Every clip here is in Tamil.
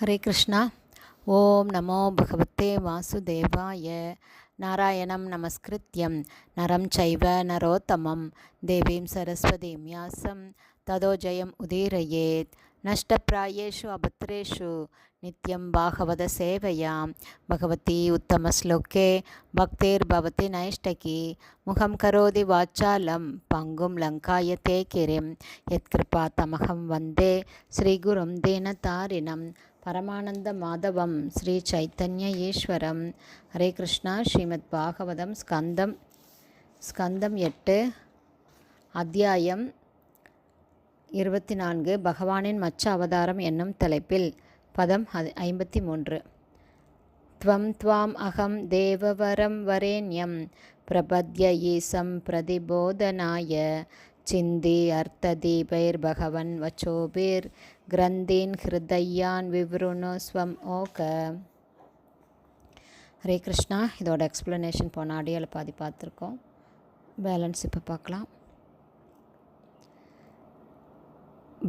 ஹரே கிருஷ்ணா. ஓம் நமோ பகவத்தே வாசுதேவாய. நாராயணம் நமஸ்கிருத்யம். நரம் சைவ நரோத்தமம். தேவீம் சரஸ்வதீம் யாசம். ததோ ஜெயம் உதீரயேத். நஷ்டப்பிராயேஷு அபத்ரேஷு நித்யம் பாகவத சேவையாம். பகவதி உத்தமஸ்லோக்கே பக்தேர் பவதி நைஷ்டகி. முகம் கரோதி வாச்சாலம். பங்கும் லங்காய தேக்கிரிம். எத்கிருபா தமகம் வந்தே. ஸ்ரீகுரும் தீனதாரிணம். பரமானந்த மாதவம் ஸ்ரீ சைத்தன்ய ஈஸ்வரம் ஹரே கிருஷ்ணா ஸ்ரீமத் பாகவதம் ஸ்கந்தம் ஸ்கந்தம் எட்டு அத்தியாயம் இருபத்தி நான்கு பகவானின் மச்ச அவதாரம் என்னும் தலைப்பில் பதம் ஐம்பத்தி மூன்று त्वं त्वाम् अहं देववरं वरेण्यं प्रपद्य ईसं प्रतिबोधनाय சிந்தி ಚಿಂದಿ ಅರ್ಥದೀಪೈರ್ಭಗವನ್ ವಚೋಭಿರ್ ಗ್ರಂಥೀನ್ ಹೃದಯಾನ್ ವಿವೃಣು ಸ್ವಂ ಓಕ ஹரே கிருஷ்ணா. இதோட எக்ஸ்ப்ளனேஷன் போன ஆடியோவில் பாதி பார்த்துருக்கோம். பேலன்ஸ் இப்போ பார்க்கலாம்.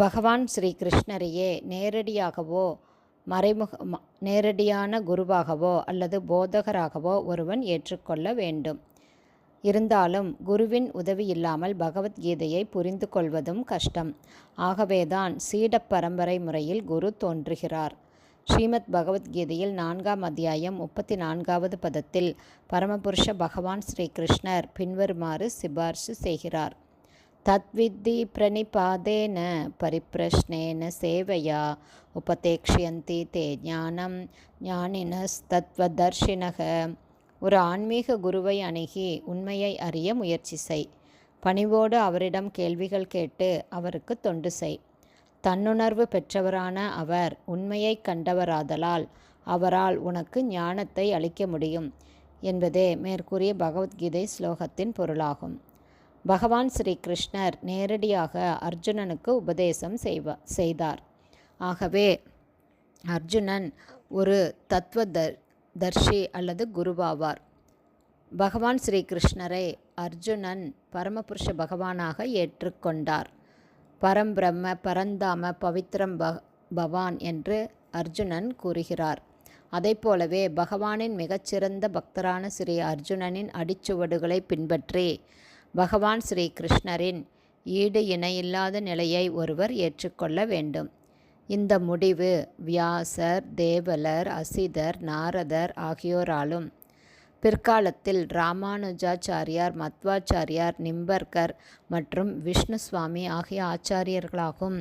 பகவான் ஸ்ரீ கிருஷ்ணரையே நேரடியாகவோ மறைமுக நேரடியான குருவாகவோ அல்லது போதகராகவோ ஒருவன் ஏற்றுக்கொள்ள வேண்டும். இருந்தாலும் குருவின் உதவி இல்லாமல் பகவத்கீதையை புரிந்து கொள்வதும் கஷ்டம். ஆகவேதான் சீட பரம்பரை முறையில் குரு தோன்றுகிறார். ஸ்ரீமத் பகவத்கீதையில் நான்காம் அத்தியாயம் முப்பத்தி நான்காவது பதத்தில் பரமபுருஷ பகவான் ஸ்ரீ கிருஷ்ணர் பின்வருமாறு சிபார்சு செய்கிறார். தத்வித்தி பிரணிபாதேன பரிப்பிரஷ்னேன சேவையா உபதேக்ஷியந்தி தே ஞானம் ஞானினஸ்தத்வதர்ஷினக ஒரு ஆன்மீக குருவை அணுகி உண்மையை அறிய முயற்சி செய். பணிவோடு அவரிடம் கேள்விகள் கேட்டு அவருக்கு தொண்டு செய். தன்னுணர்வு பெற்றவரான அவர் உண்மையை கண்டவராதலால் அவரால் உனக்கு ஞானத்தை அளிக்க முடியும் என்பதே மேற்கூறிய பகவத்கீதை ஸ்லோகத்தின் பொருளாகும். பகவான் ஸ்ரீ கிருஷ்ணர் நேரடியாக அர்ஜுனனுக்கு உபதேசம் செய்வ செய்தார். ஆகவே அர்ஜுனன் ஒரு தத்துவ தர்ஷி அல்லது குருவாவார். பகவான் ஸ்ரீ கிருஷ்ணரை அர்ஜுனன் பரமபுருஷ பகவானாக ஏற்றுக்கொண்டார். பரம்பிரம்ம பரந்தாம பவித்ரம் ப பவான் என்று அர்ஜுனன் கூறுகிறார். அதை போலவே பகவானின் மிகச்சிறந்த பக்தரான ஸ்ரீ அர்ஜுனனின் அடிச்சுவடுகளை பின்பற்றி பகவான் ஸ்ரீ கிருஷ்ணரின் ஈடு இணையில்லாத நிலையை ஒருவர் ஏற்றுக்கொள்ள வேண்டும். இந்த முடிவு வியாசர் தேவலர் அசிதர் நாரதர் ஆகியோராலும். பிற்காலத்தில் ராமானுஜாச்சாரியார் மத்வாச்சாரியார் நிம்பர்கர் மற்றும் விஷ்ணு சுவாமி ஆகிய ஆச்சாரியர்களாகும்.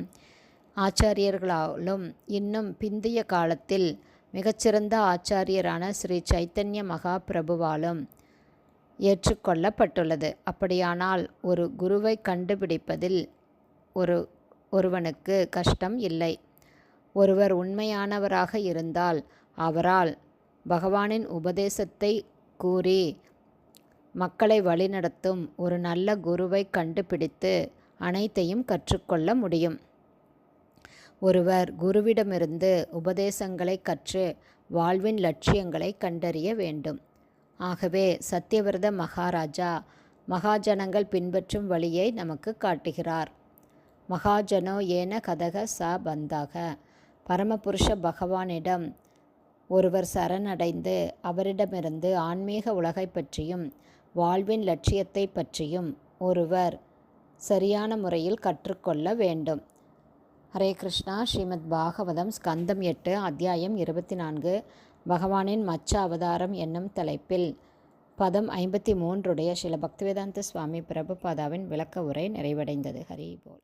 ஆச்சாரியர்களாலும் இன்னும் பிந்திய காலத்தில் மிகச்சிறந்த ஆச்சாரியரான ஸ்ரீ சைத்தன்ய மகாபிரபுவாலும் ஏற்றுக்கொள்ளப்பட்டுள்ளது. அப்படியானால் ஒரு குருவை கண்டுபிடிப்பதில் ஒரு ஒருவனுக்கு கஷ்டம் இல்லை. ஒருவர் உண்மையானவராக இருந்தால் அவரால் பகவானின் உபதேசத்தை கூறி மக்களை வழிநடத்தும் ஒரு நல்ல குருவை கண்டுபிடித்து அனைத்தையும் கற்றுக்கொள்ள முடியும். ஒருவர் குருவிடமிருந்து உபதேசங்களை கற்று வாழ்வின் லட்சியங்களை கண்டறிய வேண்டும். ஆகவே சத்தியவிரத மகாராஜா மகாஜனங்கள் பின்பற்றும் வழியை நமக்கு காட்டுகிறார். மகாஜனோ ஏன கதக ச பந்தாக. பரமபுருஷ பகவானிடம் ஒருவர் சரணடைந்து அவரிடமிருந்து ஆன்மீக உலகை பற்றியும் வாழ்வின் லட்சியத்தை பற்றியும் ஒருவர் சரியான முறையில் கற்றுக்கொள்ள வேண்டும். ஹரே கிருஷ்ணா. ஸ்ரீமத் பாகவதம் ஸ்கந்தம் எட்டு அத்தியாயம் இருபத்தி நான்கு பகவானின் மச்ச அவதாரம் என்னும் தலைப்பில் பதம் ஐம்பத்தி மூன்றுடைய சில பக்திவேதாந்த சுவாமி பிரபுபாதாவின் விளக்க உரை நிறைவடைந்தது. ஹரி போல்